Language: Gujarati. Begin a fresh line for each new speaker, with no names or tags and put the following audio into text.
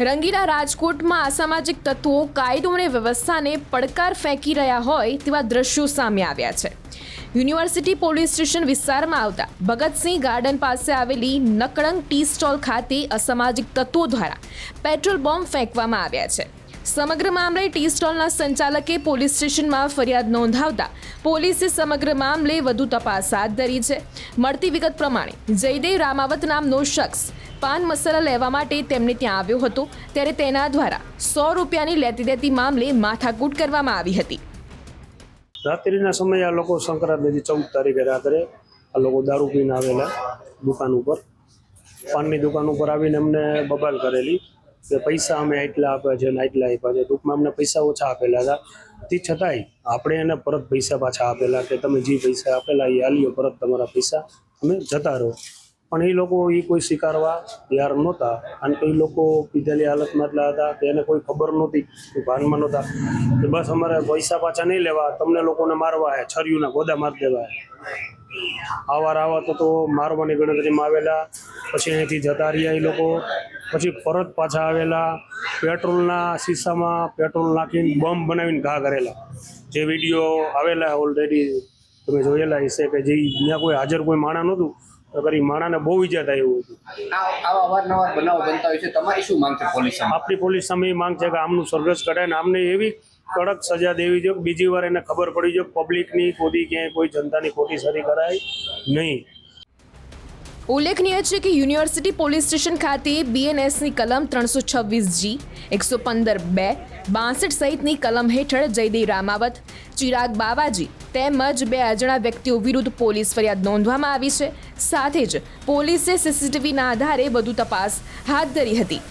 રંગીલા રાજકોટમાં અસામાજિક તત્વો, કાયદો અને વ્યવસ્થાને પડકાર ફેંકી રહ્યા હોય તેવા દ્રશ્યો સામે આવ્યા છે. યુનિવર્સિટી પોલીસ સ્ટેશન વિસ્તારમાં આવતા ભગતસિંહ ગાર્ડન પાસે આવેલી નકળંગ ટી સ્ટોલ ખાતે અસામાજિક તત્વો દ્વારા પેટ્રોલ બોમ્બ ફેંકવામાં આવ્યા છે. સમગ્ર મામલે ટી સ્ટોલના સંચાલકે પોલીસ સ્ટેશનમાં ફરિયાદ નોંધાવતા પોલીસે સમગ્ર મામલે વધુ તપાસ હાથ ધરી છે. મળતી વિગત પ્રમાણે જયદેવ રામાવત નામનો શખ્સ પાન મસાલા લેવા માટે તેમને ત્યાં આવ્યો હતો, ત્યારે તેના દ્વારા સો રૂપિયાની લેતી દેતી મામલે માથાકૂટ કરવામાં આવી હતી.
રાત્રિના સમયે આ લોકો સંક્રાંતિ ચૌદ તારીખે રાત્રે આ લોકો દારૂ પીને આવેલા દુકાન ઉપર. પાનની દુકાન ઉપર આવીને અમને બબાલ કરેલી. કે પૈસા અમે આટલા આપ્યા છે ને આટલા આપ્યા છે. ટૂંકમાં અમને પૈસા ઓછા આપેલા હતા. તે છતાંય આપણે એને પરત પૈસા પાછા આપેલા કે તમે જે પૈસા આપેલા એ આલ્યો પરત તમારા પૈસા અમે જતા રહો. પણ એ લોકો એ કોઈ સ્વીકારવા તૈયાર નહોતા અને એ લોકો પીધેલી હાલતમાં એટલા હતા કે એને કોઈ ખબર નહોતી ભાનમાં નહોતા કે બસ અમારે પૈસા પાછા નહીં લેવા, તમને લોકોને મારવા હે, છરીઓના ગોદા મારી દેવા આવાર આવા તો મારવાની ગણતરીમાં આવેલા, પછી અહીંથી જતા રહ્યા એ લોકો. પછી પરત પાછા આવેલા પેટ્રોલના શીશામાં પેટ્રોલ નાખીને બોમ્બ બનાવીને ઘા કરેલા. જે વીડિયો આવેલા ઓલરેડી તમે જોયેલા હશે કે જે ત્યાં કોઈ હાજર કોઈ માણા નહોતું તો કરી માણાને બહુ ઈજા થાય એવું હતું.
આવા અવારનવાર બનાવો બનતા હોય છે. તમારી શું માંગ છે પોલીસ
આપણી પોલીસ સામે એ માંગ છે કે આમનું સરઘસ કઢાય ને આમને એવી કડક સજા દેવી જોઈએ બીજી વાર એને ખબર પડી જોઈએ પબ્લિકની ખોટી ક્યાંય કોઈ જનતાની ખોટી સરી કરાય નહીં.
ઉલ્લેખનીય છે કે યુનિવર્સિટી પોલીસ સ્ટેશન ખાતે બીએનએસની કલમ ત્રણસો છવ્વીસ જી એકસો પંદર બે, બાસઠ સહિતની કલમ હેઠળ જયદેવ રામાવત, ચિરાગ બાવાજી તેમજ બે અજાણા વ્યક્તિઓ વિરુદ્ધ પોલીસ ફરિયાદ નોંધવામાં આવી છે. સાથે જ પોલીસે સીસીટીવીના આધારે વધુ તપાસ હાથ ધરી હતી.